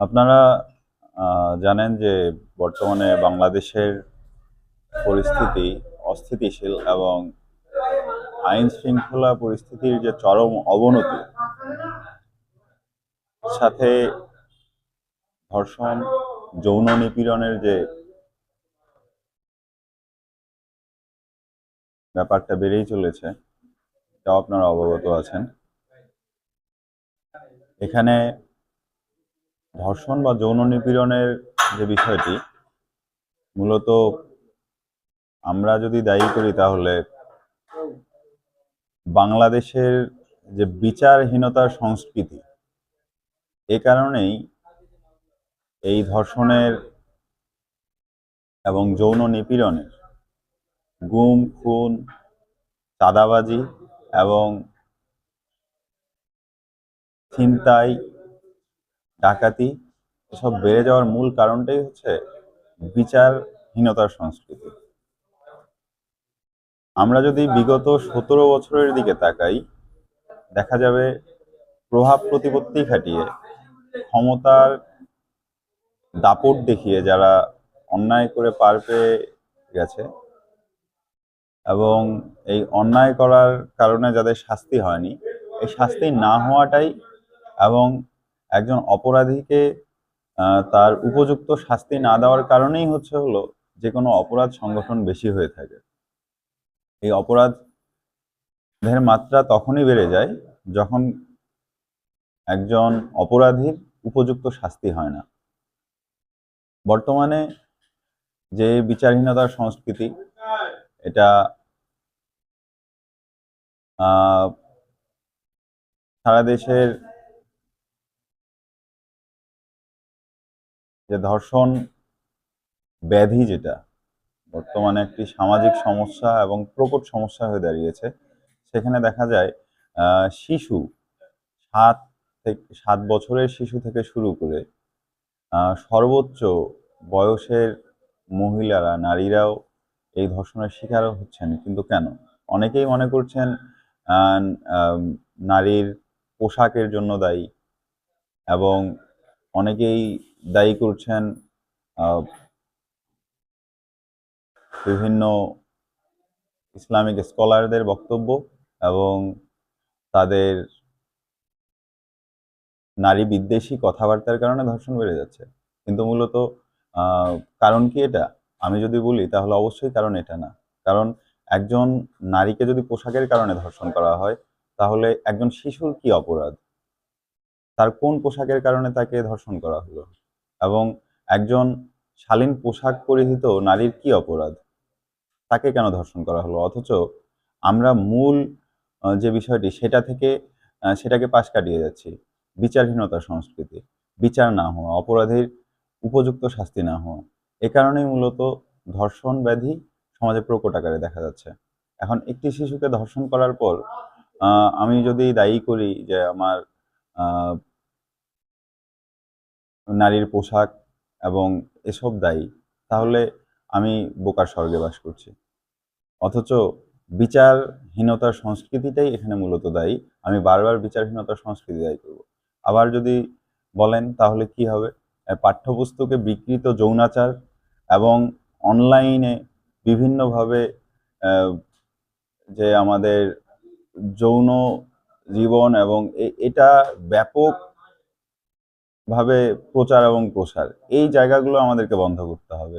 আপনারা জানেন যে বর্তমানে বাংলাদেশের পরিস্থিতি অস্থিতিশীল এবং আইন শৃঙ্খলা পরিস্থিতির যে চরম অবনতি সাথে ধর্ষণ, যৌন নিপীড়নের যে ব্যাপারটা বেড়েই চলেছে তাও আপনারা অবগত আছেন। এখানে ধর্ষণ বা যৌন নিপীড়নের যে বিষয়টি, মূলত আমরা যদি দায়ী করি তাহলে বাংলাদেশের যে বিচারহীনতার সংস্কৃতি, এ কারণেই এই ধর্ষণের এবং যৌন নিপীড়নের গুম, খুন, চাঁদাবাজি এবং ছিনতাই, ডাকাতি এসব বেড়ে যাওয়ার মূল কারণটাই হচ্ছে বিচারহীনতার সংস্কৃতি। আমরা যদি বিগত সতেরো বছরের দিকে তাকাই, দেখা যাবে প্রভাব প্রতিপত্তি খাটিয়ে, ক্ষমতার দাপট দেখিয়ে যারা অন্যায় করে পার পেয়ে গেছে এবং এই অন্যায় করার কারণে যাদের শাস্তি হয়নি, এই শাস্তি না হওয়াটাই এবং একজন অপরাধীকে তার উপযুক্ত শাস্তি না দেওয়ার কারণেই হচ্ছে হলো যে কোনো অপরাধ সংগঠন বেশি হয়ে থাকে। এই অপরাধের মাত্রা তখনই বেড়ে যায় যখন একজন অপরাধীর উপযুক্ত শাস্তি হয় না। বর্তমানে যে বিচারহীনতার সংস্কৃতি, এটা সারা দেশের যে ধর্ষণ ব্যাধি যেটা বর্তমানে একটি সামাজিক সমস্যা এবং প্রকট সমস্যা হয়ে দাঁড়িয়েছে। সেখানে দেখা যায় শিশু সাত থেকে সাত বছরের শিশু থেকে শুরু করে সর্বোচ্চ বয়সের মহিলারা, নারীরাও এই ধর্ষণের শিকার হচ্ছেন। কিন্তু কেন? অনেকেই মনে করছেন নারীর পোশাকের জন্য দায়ী এবং অনেকেই দায়ী করছেন বিভিন্ন ইসলামিক স্কলারদের বক্তব্য এবং তাদের নারী বিদ্বেষী কথাবার্তার কারণে ধর্ষণ বেড়ে যাচ্ছে। কিন্তু মূলত কারণ কি এটা? আমি যদি বলি, তাহলে অবশ্যই কারণ এটা না। কারণ একজন নারীকে যদি পোশাকের কারণে ধর্ষণ করা হয়, তাহলে একজন শিশুর কি অপরাধ? তার কোন পোশাকের কারণে তাকে ধর্ষণ করা হলো? এবং একজন শালীন পোশাক পরিহিত নারীর কি অপরাধ? তাকে কেন ধর্ষণ করা হলো? অথচ আমরা মূল যে বিষয়টি সেটা থেকে সেটাকে পাশ কাটিয়ে যাচ্ছি। বিচারহীনতার সংস্কৃতি, বিচার না হওয়া, অপরাধীর উপযুক্ত শাস্তি না হওয়া, এ কারণেই মূলত ধর্ষণ ব্যাধি সমাজে প্রকট আকারে দেখা যাচ্ছে। এখন একটি শিশুকে ধর্ষণ করার পর আমি যদি দায়ী করি যে আমার নারীর পোশাক এবং এসব দায়ী, তাহলে আমি বোকার স্বর্গে বাস করছি। অথচ বিচারহীনতার সংস্কৃতিটাই এখানে মূলত দায়ী। আমি বারবার বিচারহীনতার সংস্কৃতি দায়ী করব। আবার যদি বলেন তাহলে কি হবে? পাঠ্যপুস্তকে বিকৃত যৌনাচার এবং অনলাইনে বিভিন্নভাবে যে আমাদের যৌন জীবন এবং এটা ব্যাপক ভাবে প্রচার এবং প্রসার, এই জায়গাগুলো আমাদেরকে বন্ধ করতে হবে।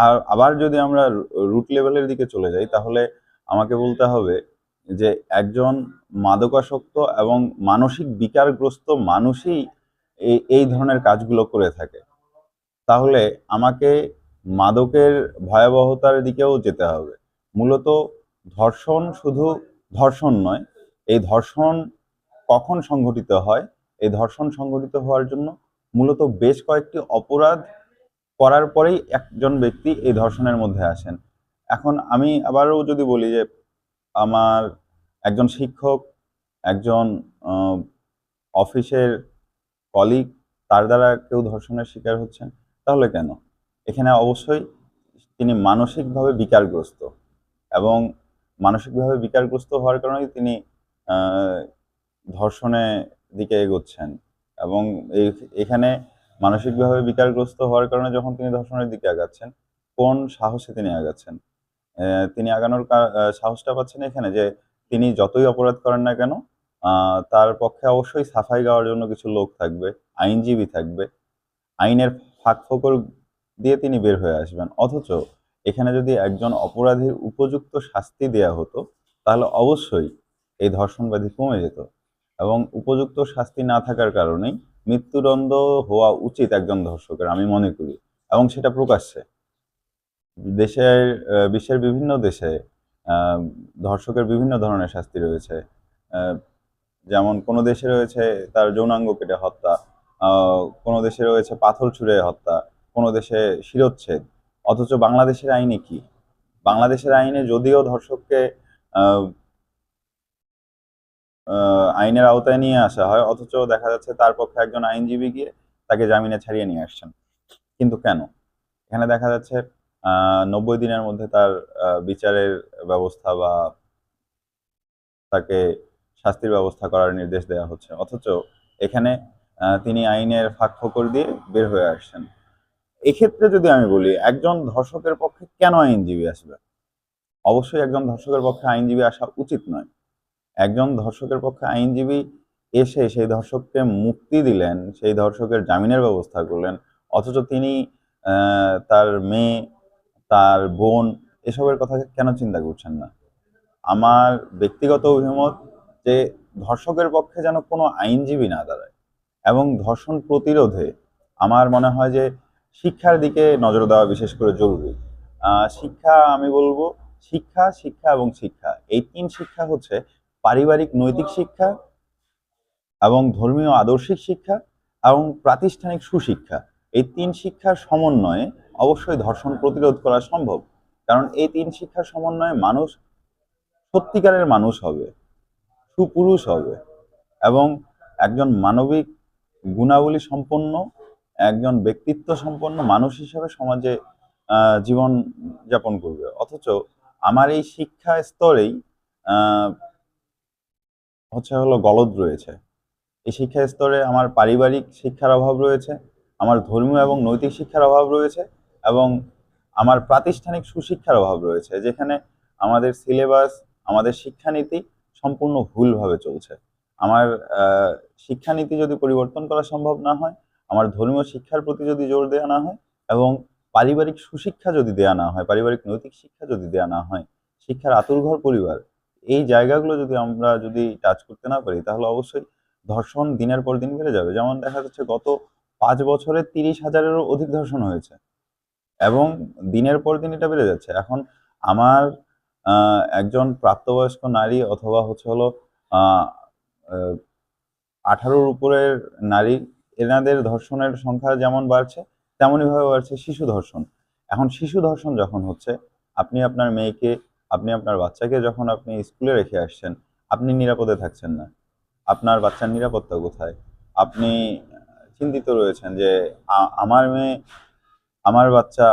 আর আবার যদি আমরা রুট লেভেলের দিকে চলে যাই, তাহলে আমাকে বলতে হবে যে একজন মাদকাসক্ত এবং মানসিক বিকারগ্রস্ত মানুষই এই ধরনের কাজগুলো করে থাকে। তাহলে আমাকে মাদকের ভয়াবহতার দিকেও যেতে হবে। মূলত ধর্ষণ শুধু ধর্ষণ নয়, এই ধর্ষণ কখন সংঘটিত হয়? এই ধর্ষণ সংঘটিত হওয়ার জন্য মূলত বেশ কয়েকটি অপরাধ করার পরেই একজন ব্যক্তি এই ধর্ষণের মধ্যে আসেন। এখন আমি আবারও যদি বলি যে আমার একজন শিক্ষক, একজন অফিসের কলিগ, তার দ্বারা কেউ ধর্ষণের শিকার হচ্ছেন, তাহলে কেন? এখানে অবশ্যই তিনি মানসিকভাবে বিকারগ্রস্ত এবং মানসিকভাবে বিকারগ্রস্ত হওয়ার কারণেই তিনি ধর্ষণের দিকে এগোচ্ছেন এবং এখানে মানসিকভাবে বিকারগ্রস্ত হওয়ার কারণে যখন তিনি ধর্ষণের দিকে আগাচ্ছেন, কোন সাহসে তিনি আগাচ্ছেন? তিনি আগানোর সাহসটা পাচ্ছেন এখানে যে তিনি যতই অপরাধ করেন না কেন তার পক্ষে অবশ্যই সাফাই গাওয়ার জন্য কিছু লোক থাকবে, আইনজীবী থাকবে। আইনের ফাঁক ফোকর দিয়ে তিনি বের হয়ে আসবেন। অথচ এখানে যদি একজন অপরাধীর উপযুক্ত শাস্তি দেয়া হতো, তাহলে অবশ্যই এই ধর্ষণবাদী কমে যেত। এবং উপযুক্ত শাস্তি না থাকার কারণেই মৃত্যুদণ্ড হওয়া উচিত একজন ধর্ষকের, আমি মনে করি। এবং সেটা প্রকাশ্যে। দেশের বিশ্বের বিভিন্ন দেশে ধর্ষকের বিভিন্ন ধরনের শাস্তি রয়েছে। যেমন কোনো দেশে রয়েছে তার যৌনাঙ্গ কেটে হত্যা কোনো দেশে রয়েছে পাথর ছুঁড়ে হত্যা, কোনো দেশে শিরোচ্ছেদ। অথচ বাংলাদেশের আইনে কি? বাংলাদেশের আইনে যদিও ধর্ষককে আইনের আওতায় নিয়ে আসা হয়, অথচ দেখা যাচ্ছে তার পক্ষে একজন আইনজীবী গিয়ে তাকে জামিনে ছাড়িয়ে নিয়ে আসছেন। কিন্তু কেন? এখানে দেখা যাচ্ছে নব্বই দিনের মধ্যে তার বিচারের ব্যবস্থা বা তাকে শাস্তির ব্যবস্থা করার নির্দেশ দেওয়া হচ্ছে। অথচ এখানে তিনি আইনের ফাঁক ফোকর দিয়ে বের হয়ে আসছেন। এক্ষেত্রে যদি আমি বলি, একজন ধর্ষকের পক্ষে কেন আইনজীবী আসবে? অবশ্যই একজন ধর্ষকের পক্ষে আইনজীবী আসা উচিত নয়। একজন ধর্ষকের পক্ষে আইনজীবী এসে সেই ধর্ষককে মুক্তি দিলেন, সেই ধর্ষকের জামিনের ব্যবস্থা করলেন, অথচ তিনি তার মেয়ে, তার বোন এসবের কথা কেন চিন্তা করছেন না? আমার ব্যক্তিগত অভিমত যে ধর্ষকের পক্ষে যেন কোনো আইনজীবী না দাঁড়ায় এবং ধর্ষণ প্রতিরোধে আমার মনে হয় যে শিক্ষার দিকে নজর দেওয়া বিশেষ করে জরুরি। শিক্ষা আমি বলব, শিক্ষা শিক্ষা এবং শিক্ষা, এই তিন শিক্ষা হচ্ছে পারিবারিক নৈতিক শিক্ষা এবং ধর্মীয় আদর্শিক শিক্ষা এবং প্রাতিষ্ঠানিক সুশিক্ষা। এই তিন শিক্ষার সমন্বয়ে অবশ্যই ধর্ষণ প্রতিরোধ করা সম্ভব। কারণ এই তিন শিক্ষার সমন্বয়ে মানুষ সত্যিকারের মানুষ হবে, সুপুরুষ হবে এবং একজন মানবিক গুণাবলী সম্পন্ন, একজন ব্যক্তিত্ব সম্পন্ন মানুষ হিসেবে সমাজে জীবন যাপন করবে। অথচ আমার এই শিক্ষা স্তরেই হচ্ছে হলো গলদ রয়েছে। এই শিক্ষা স্তরে আমার পারিবারিক শিক্ষার অভাব রয়েছে, আমার ধর্মীয় এবং নৈতিক শিক্ষার অভাব রয়েছে এবং আমার প্রাতিষ্ঠানিক সুশিক্ষার অভাব রয়েছে, যেখানে আমাদের সিলেবাস, আমাদের শিক্ষানীতি সম্পূর্ণ ভুলভাবে চলছে। আমার শিক্ষানীতি যদি পরিবর্তন করা সম্ভব না হয়, আমার ধর্মীয় শিক্ষার প্রতি যদি জোর দেওয়া না হয় এবং পারিবারিক সুশিক্ষা যদি দেওয়া না হয়, পারিবারিক নৈতিক শিক্ষা যদি দেওয়া না হয়, শিক্ষার আতুরঘর পরিবার এই জায়গাগুলো যদি আমরা যদি টাচ করতে না পারি, তাহলে অবশ্যই ধর্ষণ দিনের পর দিন বেড়ে যাবে। যেমন দেখা যাচ্ছে গত পাঁচ বছরে তিরিশ হাজারেরও অধিক ধর্ষণ হয়েছে এবং দিনের পর দিন এটা বেড়ে যাচ্ছে। এখন আমার একজন প্রাপ্তবয়স্ক নারী অথবা হচ্ছে হলো আঠারোর উপরের নারী, এনাদের ধর্ষণের সংখ্যা যেমন বাড়ছে তেমনইভাবে বাড়ছে শিশু ধর্ষণ। এখন শিশু ধর্ষণ যখন হচ্ছে, আপনি আপনার মেয়েকে আপনি আপনার বাচ্চাকে যখন আপনি স্কুলে রেখে আসছেন আপনি নিরাপদে থাকছেন না। আপনার বাচ্চার নিরাপত্তা কোথায়? আপনি চিন্তিত রয়েছেন যে আমার মেয়ে আমার বাচ্চা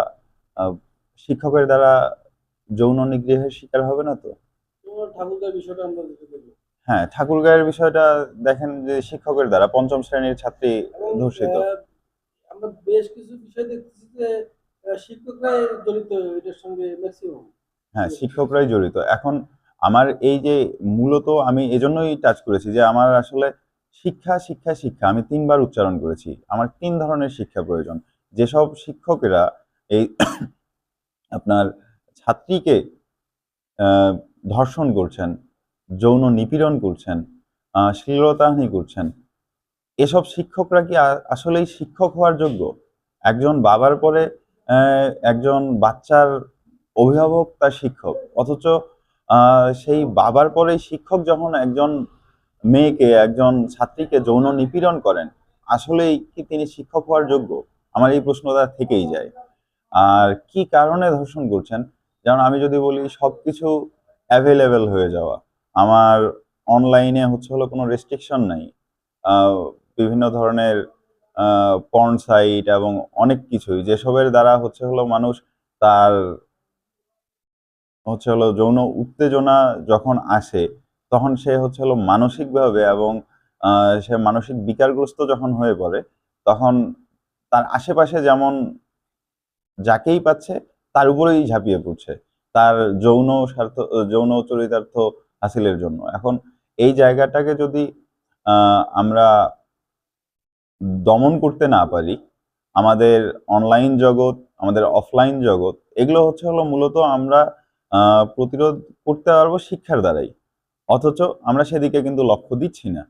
শিক্ষকের দ্বারা যৌন নিগৃহের শিকার হবে না তো? হ্যাঁ ঠাকুরগাঁয়ের বিষয়টা দেখেন যে শিক্ষকের দ্বারা পঞ্চম শ্রেণির ছাত্রী ধর্ষিত। আমরা বেশ কিছু বিষয় দেখতেছি যে আহ, শিক্ষকরাই জড়িত এটার সঙ্গে ম্যাক্সিমাম হ্যাঁ শিক্ষকরাই জড়িত। এখন আমার এই যে মূলত আমি এজন্যই টাচ করেছি যে আমার আসলে শিক্ষা শিক্ষা শিক্ষা আমি তিনবার উচ্চারণ করেছি। আমার তিন ধরনের শিক্ষা প্রয়োজন। যেসব শিক্ষকেরা এই আপনার ছাত্রীকে ধর্ষণ করছেন যৌন নিপীড়ন করছেন শ্লীলতাহানি করছেন এসব শিক্ষকরা কি আসলেই শিক্ষক হওয়ার যোগ্য? একজন বাবার পরে একজন বাচ্চার অভিভাবক তার শিক্ষক। অথচ সেই বাবার পরে শিক্ষক যখন একজন মেয়েকে, একজন ছাত্রীকে যৌন নিপীড়ন করেন, আসলেই কি তিনি শিক্ষক হওয়ার যোগ্য? আমার এই প্রশ্নটা থেকেই যায়। আর কি কারণে ধর্ষণ করছেন? যেমন আমি যদি বলি, সবকিছু অ্যাভেলেবেল হয়ে যাওয়া। আমার অনলাইনে হচ্ছে হলো কোনো রেস্ট্রিকশন নাই। বিভিন্ন ধরনের পর্ন সাইট এবং অনেক কিছুই। যেসবের দ্বারা হচ্ছে হলো মানুষ তার হচ্ছে হলো যৌন উত্তেজনা যখন আসে, তখন সে হচ্ছে হলো মানসিকভাবে এবং সে মানসিক বিকারগ্রস্ত যখন হয়ে পড়ে, তখন তার আশেপাশে যেমন যাকেই পাচ্ছে, তার উপরেই ঝাঁপিয়ে পড়ছে। তার যৌন স্বার্থ, যৌন চরিতার্থ হাসিলের জন্য। এখন এই জায়গাটাকে যদি আমরা দমন করতে না পারি, আমাদের অনলাইন জগৎ, আমাদের অফলাইন জগৎ, এগুলো হচ্ছে হলো মূলত আমরা প্রতিরোধ করতে পারব শিক্ষার দ্বারাই। অথচ আমরা সেদিকে কিন্তু লক্ষ্য দিচ্ছি না।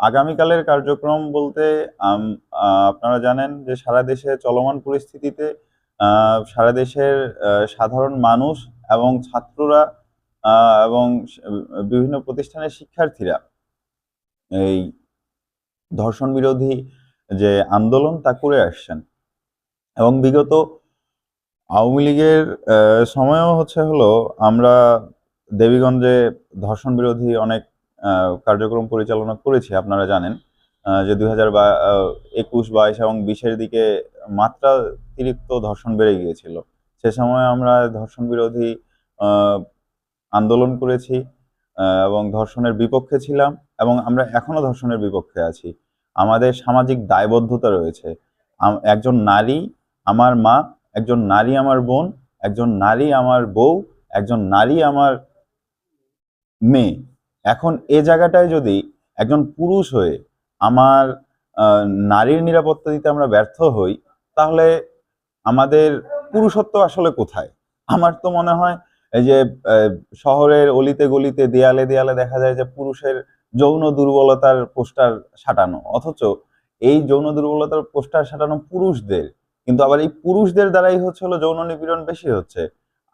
আগামীকালের কার্যক্রম বলতে আপনারা জানেন যে সারা দেশে চলমান পরিস্থিতিতে সারা দেশের সাধারণ মানুষ এবং ছাত্ররা আহ, এবং বিভিন্ন প্রতিষ্ঠানের শিক্ষার্থীরা এই ধর্ষণ বিরোধী যে আন্দোলন তা করে আসছেন। এবং বিগত আওয়ামী লীগের সময়ও হচ্ছে হলো আমরা দেবীগঞ্জে ধর্ষণ বিরোধী অনেক কার্যক্রম পরিচালনা করেছি, আপনারা জানেন যে দুই হাজার বা একুশ, বাইশ এবং বিশের দিকে মাত্রা অতিরিক্ত ধর্ষণ বেড়ে গিয়েছিল। সে সময় আমরা ধর্ষণ বিরোধী আন্দোলন করেছি এবং ধর্ষণের বিপক্ষে ছিলাম, এবং আমরা এখনও ধর্ষণের বিপক্ষে আছি। আমাদের সামাজিক দায়বদ্ধতা রয়েছে। একজন নারী, আমার মা একজন নারী আমার বোন, একজন নারী আমার বউ, একজন নারী আমার মেয়ে। এখন এ জায়গাটায় যদি একজন পুরুষ হয়ে আমার নারীর নিরাপত্তা দিতে আমরা ব্যর্থ হই, তাহলে আমাদের পুরুষত্ব আসলে কোথায়? আমার তো মনে হয় এই যে শহরের অলিতে গলিতে, দেয়ালে দেয়ালে দেখা যায় যে পুরুষের যৌন দুর্বলতার পোস্টার সাটানো। অথচ এই যৌন দুর্বলতার পোস্টার সাটানো পুরুষদের কিন্তু আবার এই পুরুষদের দ্বারাই হচ্ছে হলো যৌন নিপীড়ন বেশি হচ্ছে।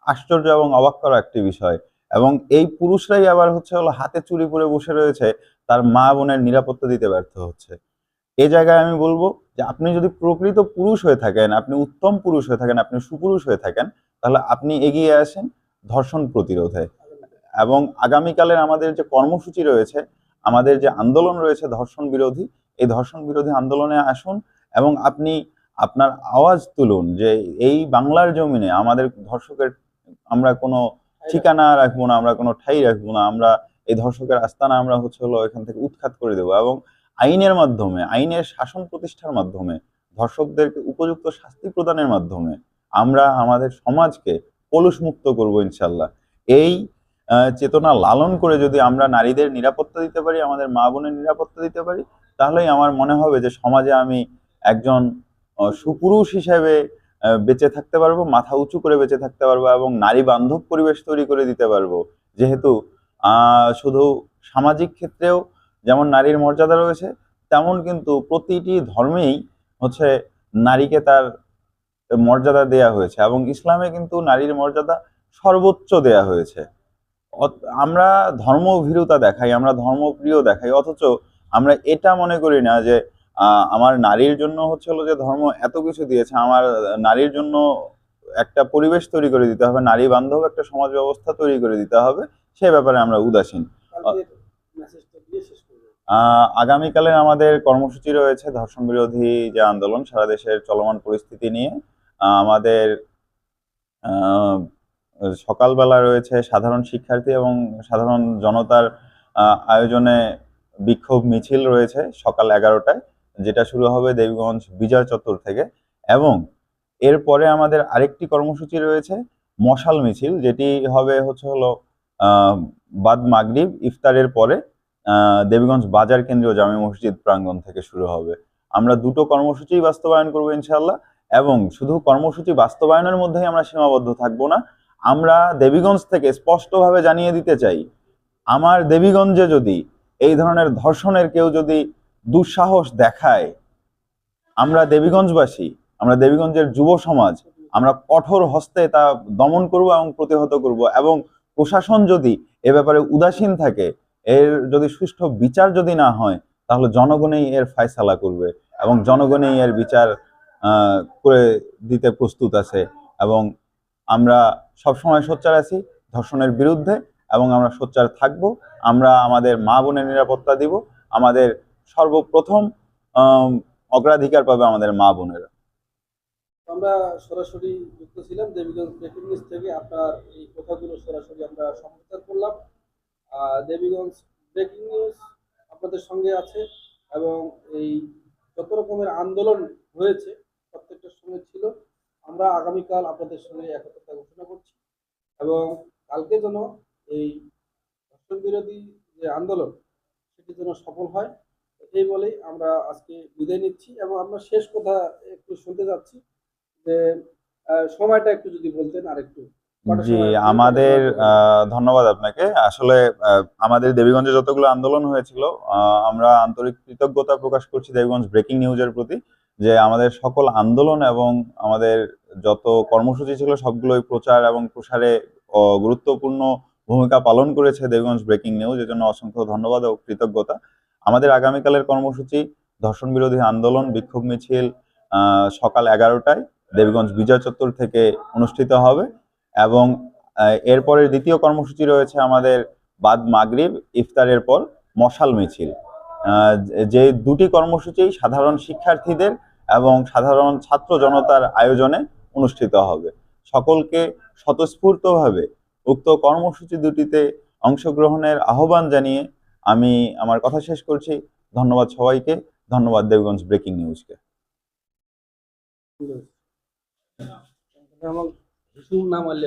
আশ্চর্য এবং অবাক করা একটি বিষয়। এবং এই পুরুষরাই আবার হচ্ছে হলো হাতে চুরি পরে বসে রয়েছে, তার মা বোনের নিরাপত্তা দিতে ব্যর্থ হচ্ছে। এ জায়গায় আমি বলব যে আপনি যদি প্রকৃত পুরুষ হয়ে থাকেন, আপনি উত্তম পুরুষ হয়ে থাকেন, আপনি সুপুরুষ হয়ে থাকেন, তাহলে আপনি এগিয়ে আসেন ধর্ষণ প্রতিরোধে। এবং আগামীকালের আমাদের যে কর্মসূচি রয়েছে, আমাদের যে আন্দোলন রয়েছে ধর্ষণ বিরোধী, এই ধর্ষণ বিরোধী আন্দোলনে আসুন এবং আপনি আপনার আওয়াজ তুলুন যে এই বাংলার জমিনে আমাদের ধর্ষকের আমরা কোনো ঠিকানা রাখব না আমরা কোনো ঠাই রাখব না আমরা এই ধর্ষকের আস্তানা আমরা হচ্ছে হলো এখান থেকে উৎখাত করে দেবো এবং আইনের মাধ্যমে আইনের শাসন প্রতিষ্ঠার মাধ্যমে ধর্ষকদেরকে উপযুক্ত শাস্তি প্রদানের মাধ্যমে আমরা আমাদের সমাজকে কলুষ মুক্ত করব ইনশাল্লাহ। এই চেতনা লালন করে যদি আমরা নারীদের নিরাপত্তা দিতে পারি আমাদের মা বোনের নিরাপত্তা দিতে পারি তাহলেই আমার মনে হবে যে সমাজে আমি একজন সুপুরুষ হিসেবে বেঁচে থাকতে পারব, মাথা উঁচু করে বেঁচে থাকতে পারব এবং নারী বান্ধব পরিবেশ তৈরি করে দিতে পারব। যেহেতু শুধু সামাজিক ক্ষেত্রেও যেমন নারীর মর্যাদা রয়েছে, তেমন কিন্তু প্রতিটি ধর্মেই হচ্ছে নারীকে তার মর্যাদা দেয়া হয়েছে এবং ইসলামে কিন্তু নারীর মর্যাদা সর্বোচ্চ দেয়া হয়েছে। আমরা ধর্মভীরুতা দেখাই, আমরা ধর্মপ্রিয় দেখাই, অথচ আমরা এটা মনে করি না যে আমার নারীর জন্য হচ্ছে হলো যে ধর্ম এত কিছু দিয়েছে আমার নারীর জন্য একটা পরিবেশ তৈরি করে দিতে হবে নারী বান্ধব একটা সমাজ ব্যবস্থা তৈরি করে দিতে হবে সে ব্যাপারে আমরা উদাসীন। আগামীকালের আমাদের কর্মসূচি রয়েছে ধর্ষণ বিরোধী যে আন্দোলন সারা দেশের চলমান পরিস্থিতি নিয়ে। আমাদের আহ, সকালবেলা রয়েছে সাধারণ শিক্ষার্থী এবং সাধারণ জনতার আয়োজনে বিক্ষোভ মিছিল রয়েছে সকাল এগারোটায়। যেটা শুরু হবে দেবীগঞ্জ বিজয় চত্বর থেকে এবং এরপরে আমাদের আরেকটি কর্মসূচি রয়েছে, মশাল মিছিল, যেটি হবে হচ্ছে হলো বাদ মাগরিব ইফতারের পরে দেবীগঞ্জ বাজার কেন্দ্রীয় জামে মসজিদ প্রাঙ্গণ থেকে শুরু হবে। আমরা দুটো কর্মসূচি বাস্তবায়ন করব ইনশাল্লাহ এবং শুধু কর্মসূচি বাস্তবায়নের মধ্যেই আমরা সীমাবদ্ধ থাকব না। আমরা দেবীগঞ্জ থেকে স্পষ্টভাবে জানিয়ে দিতে চাই, আমার দেবীগঞ্জে যদি এই ধরনের ধর্ষণের কেউ যদি দুঃসাহস দেখায়। আমরা দেবীগঞ্জবাসী, আমরা দেবীগঞ্জের যুব সমাজ, আমরা কঠোর হস্তে তা দমন করব এবং প্রতিহত করব এবং প্রশাসন যদি এ ব্যাপারে উদাসীন থাকে, এর যদি সুষ্ঠু বিচার যদি না হয়, তাহলে জনগণেই এর ফায়সালা করবে এবং জনগণেই এর বিচার করে দিতে প্রস্তুত আছে এবং আমরা সবসময় সোচ্চার আছি ধর্ষণের বিরুদ্ধে এবং আমরা সোচ্চার থাকব। আমরা আমাদের মা বোনের নিরাপত্তা দিব, আমাদের সর্বপ্রথম অগ্রাধিকার পাবে আমাদের মা বোনেরা। আমরা সরাসরি যুক্ত ছিলাম দেবীগঞ্জ ব্রেকিং নিউজ থেকে। আপনার এই কথাগুলো সরাসরি আমরা সম্প্রচার করলাম। দেবীগঞ্জ ব্রেকিং নিউজ আপনাদের সঙ্গে আছে এবং এই যত রকমের আন্দোলন হয়েছে, প্রত্যেকটার সঙ্গে ছিল। আমরা আগামীকাল আপনাদের সঙ্গে একত্রতা ঘোষণা করছি এবং কালকে যেন এই ধর্ষণ বিরোধী যে আন্দোলন, সেটি যেন সফল হয়। এই বলেই আমরা আজকে বিদায় নিচ্ছি এবং আমরা শেষ কথা একটু শুনতে যাচ্ছি যে সময়টা একটু যদি বলতেন আর একটু জি আমাদের ধন্যবাদ আপনাকে। আসলে আমাদের দেবীগঞ্জে যতগুলো আন্দোলন হয়েছিল আমরা আন্তরিক কৃতজ্ঞতা প্রকাশ করছি দেবীগঞ্জ ব্রেকিং নিউজের প্রতি যে আমাদের সকল আন্দোলন এবং আমাদের যত কর্মসূচি ছিল সবগুলোই প্রচার এবং প্রসারে গুরুত্বপূর্ণ ভূমিকা পালন করেছে দেবীগঞ্জ ব্রেকিং নিউজ। এর জন্য অসংখ্য ধন্যবাদ ও কৃতজ্ঞতা। আমাদের আগামীকালের কর্মসূচি ধর্ষণ বিরোধী আন্দোলন, বিক্ষোভ মিছিল সকাল এগারোটায় দেবীগঞ্জ বিজয় চত্বর থেকে অনুষ্ঠিত হবে এবং এরপরের দ্বিতীয় কর্মসূচি রয়েছে আমাদের বাদ মাগরিব, ইফতারের পর মশাল মিছিল। যে দুটি কর্মসূচি সাধারণ শিক্ষার্থীদের এবং সাধারণ ছাত্র জনতার আয়োজনে অনুষ্ঠিত হবে। সকলকে স্বতঃস্ফূর্তভাবে উক্ত কর্মসূচি দুটিতে অংশগ্রহণের আহ্বান জানিয়ে আমি আমার কথা শেষ করছি। ধন্যবাদ সবাইকে। ধন্যবাদ দেবগঞ্জ ব্রেকিং নিউজকে। আমার